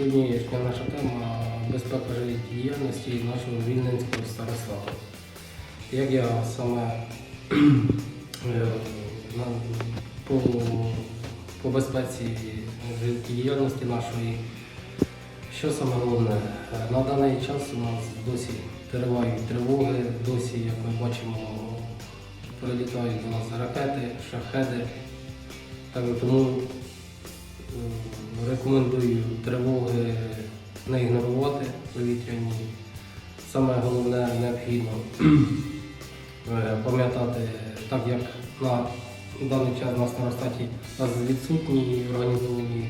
Сьогоднішня наша тема безпека життєдіяльності нашого Вільненського старостату. Як я саме е, по, по безпеці життєдіяльності нашої, що саме головне, на даний час у нас досі тривають тривоги, досі, як ми бачимо, прилітають до нас ракети, шахеди. Так, тому рекомендую тривоги не ігнорувати повітряні. Саме головне необхідно е, пам'ятати, так як на даний час на у нас відсутні організовані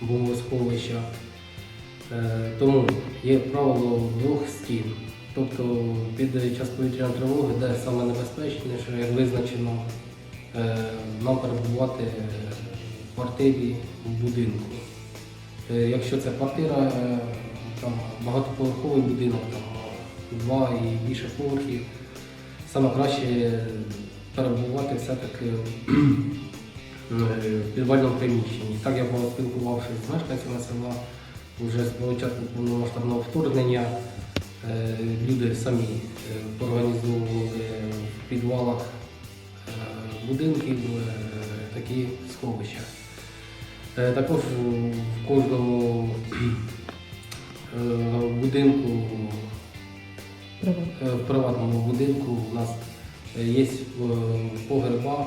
бомбосховища. Е, Тому є правило двох стін. Тобто під час повітряної тривоги, де саме небезпечніше, як визначено, е, нам перебувати в квартирі в будинку. Е, Якщо це квартира, е, там багатоповерховий будинок, там два і більше поверхів, саме краще перебувати все-таки е, в підвальному приміщенні. Так я був спілкувавшись з мешканцями села, вже з початку повномасштабного вторгнення е, люди самі е, організовували в підвалах е, будинків е, такі сховища. Е, Також в кожному е, будинку, е, в приватному будинку у нас є погреба,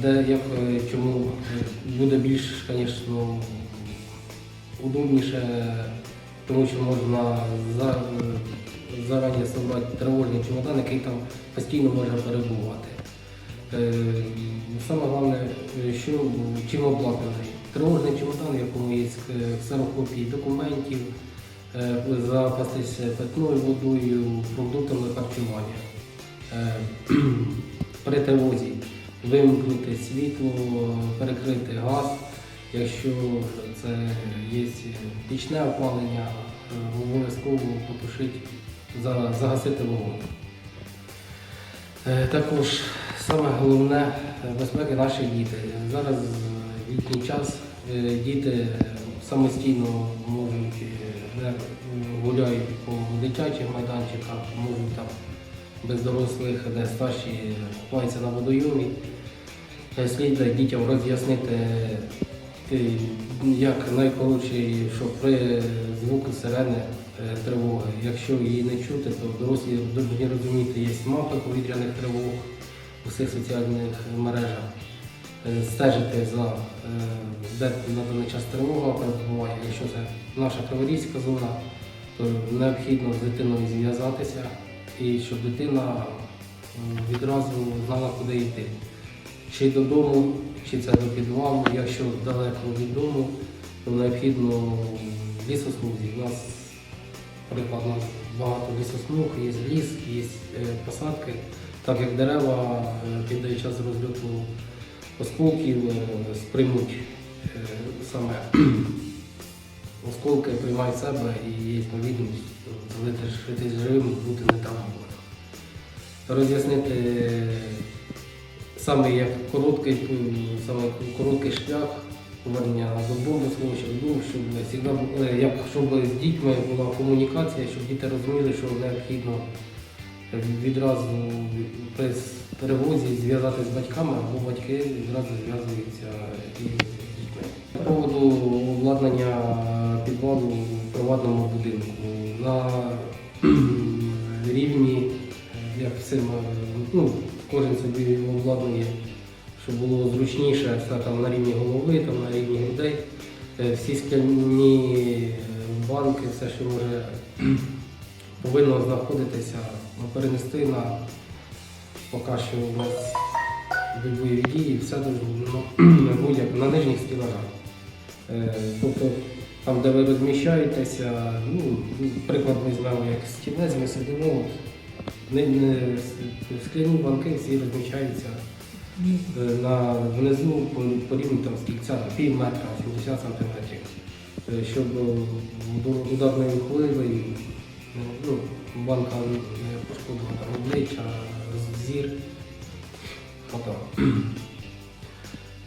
де як чому буде більш, звісно, удобніше, тому що можна за, зарані зібрати тривожний чемодан, який там постійно може перебувати. Е, Саме головне, що чим обладнаний. Тривожний чемодан, в якому є е, ксерокопії документів, е, запастися питною водою, продуктами харчування. При тривозі вимкнути світло, перекрити газ, якщо це є пічне опалення, обов'язково потушити, загасити вогонь. Також саме головне е, безпеки наші діти. Зараз літній час е, діти самостійно можуть е, гуляють по дитячих майданчиках, можуть там без дорослих, де старші купаються на водойомі. Слід дітям роз'яснити, як найкоротше, що при звуку сирени тривоги, якщо її не чути, то дорослі повинні розуміти, є мапи повітряних тривог у всіх соціальних мережах, Е, стежити за е, де на даний час тривога перебуває. Якщо це наша Криворізька зона, то необхідно з дитиною зв'язатися і щоб дитина відразу знала, куди йти. Чи додому, чи це до підвалу. Якщо далеко від дому, то необхідно лісосмузі. У нас, приклад, у нас багато лісосмуг, є ліс, є е, посадки. Так як дерева е, під час розльоту осколків е, сприймуть е, саме осколки, приймають себе і є ймовірність залишитись живим, бути не травмованим. Роз'яснити саме короткий, саме короткий шлях повернення додому щоб завжди, е, щоб з дітьми була комунікація, щоб діти розуміли, що необхідно відразу при перевозі зв'язати з батьками, або батьки відразу зв'язуються із дітьми. По поводу обладнання підвалу в приватному будинку. На рівні, як всім, ну, кожен собі обладнує, щоб було зручніше, все там на рівні голови, там на рівні грудей. Е, Всі скляні е, банки, все, що може повинно знаходитися, ну, перенести на поки що у нас бойові дії, все должно, ну, будь-як на нижніх стілажах. Е, Тобто там, де ви розміщаєтеся, ну, приклад візьмемо як стілець, ми сидимо, скляні банки всі розміщаються е, на, внизу по, рівню там, стільця на пів метра, 70 сантиметрів, Е, щоб до ударної хвилею ну, банка не пошкодила там обличчя, зір. Ото.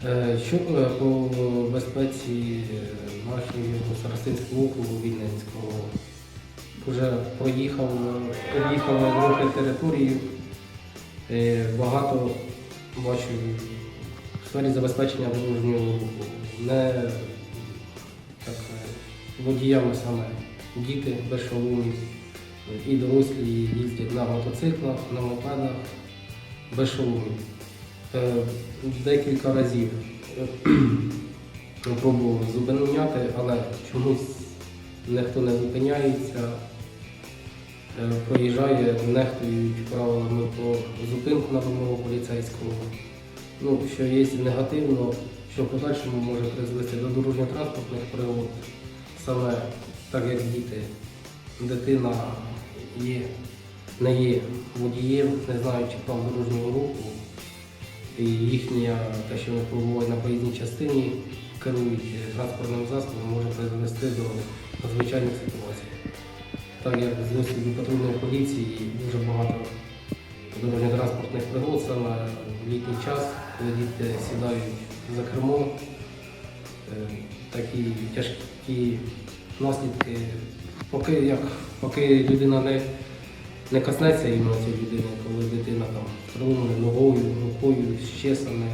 Е, Що по безпеці нашої Старостинського округу Вінницького? Вже проїхав, об'їхав трохи територію. Е, Багато бачу в сфері забезпечення дорожнього руху. Не так, водіями саме діти без шоломів і дорослі їздять на мотоциклах, на мопедах без шоломів. Е, Декілька разів е, пробував зупиняти, але чомусь ніхто не зупиняється, Е, проїжджає, нехтують правилами про зупинку на вимогу поліцейського. Ну, що є негативно, що в подальшому може призвести до дорожньо-транспортних пригод, саме так як діти, дитина є, не є водієм, не знаючи прав дорожнього руху, і їхня, те, що вони перебувають на проїзній частині, керують транспортним засобом, може призвести до надзвичайних ситуацій. Так як з досвіду патрульної поліції дуже багато дорожньо-транспортних пригод саме в літній час, коли діти сідають за кермо, е, такі тяжкі наслідки, поки, як, поки людина не, не коснеться іменно цієї людини, коли дитина там приломана ногою, рукою, щесане,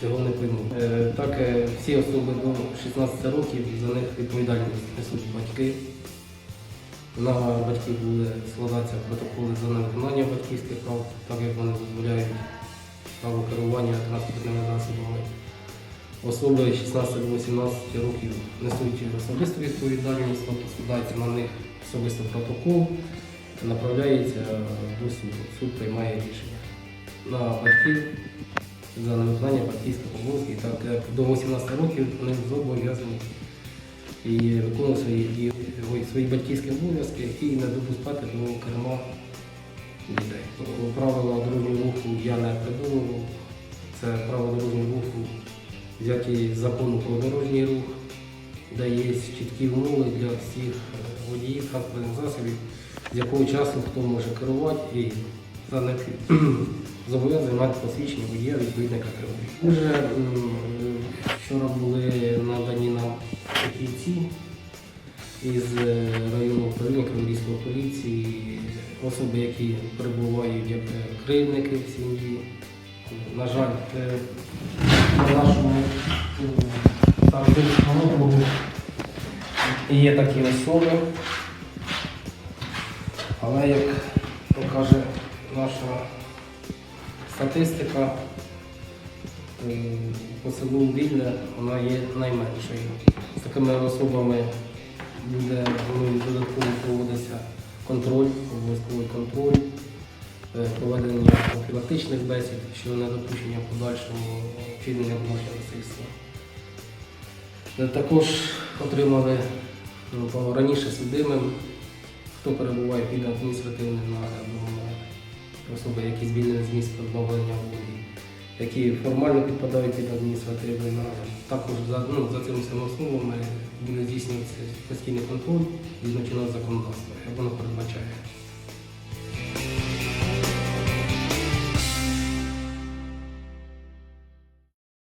цього не поймуть. Е, Так, е, всі особи до 16 років за них відповідальність несуть батьки. На батьків буде складатися протоколи за невиконання батьківських прав, так як вони дозволяють право керування транспортними засобами. Особи 16-18 років несуть особисту відповідальність, тобто складається на них особисто протокол, направляється до суду. Суд приймає рішення. На батьків за невиконання батьківських обов'язків, так до 18 років вони зобов'язані і виконував свої, свої батьківські обов'язки і не допускати до керма дітей. Правила дорожнього руху я не придумував. Це правила дорожнього руху взяті з закону про дорожній рух, де є чіткі умови для всіх е, водіїв транспортних засобів, з якого часу хто може керувати і зобов'язаний мати посвідчення водія відповідної категорії. Вже м, вчора були надані нам фахівці із е, районного управління Криворізької поліції, особи, які перебувають як е, в сім'ї. На жаль, на нашому е, округу. Є такі особи, але як покаже наша статистика, е, по селу Вільне вона є найменшою. З такими особами буде ну, додатково проводиться контроль, обов'язковий контроль, проведення профілактичних бесід щодо недопущення подальшому вчинення злочину насильства. Е, Також отримали ну, раніше судимим, хто перебуває під адміністративним наглядом, е, особи, які звільнені з місця позбавлення волі, які формально підпадають під адміністративний нагляд. Також за, ну, за цими всіма основами буде здійснюватися постійний контроль згідно чинного законодавства, як воно передбачає.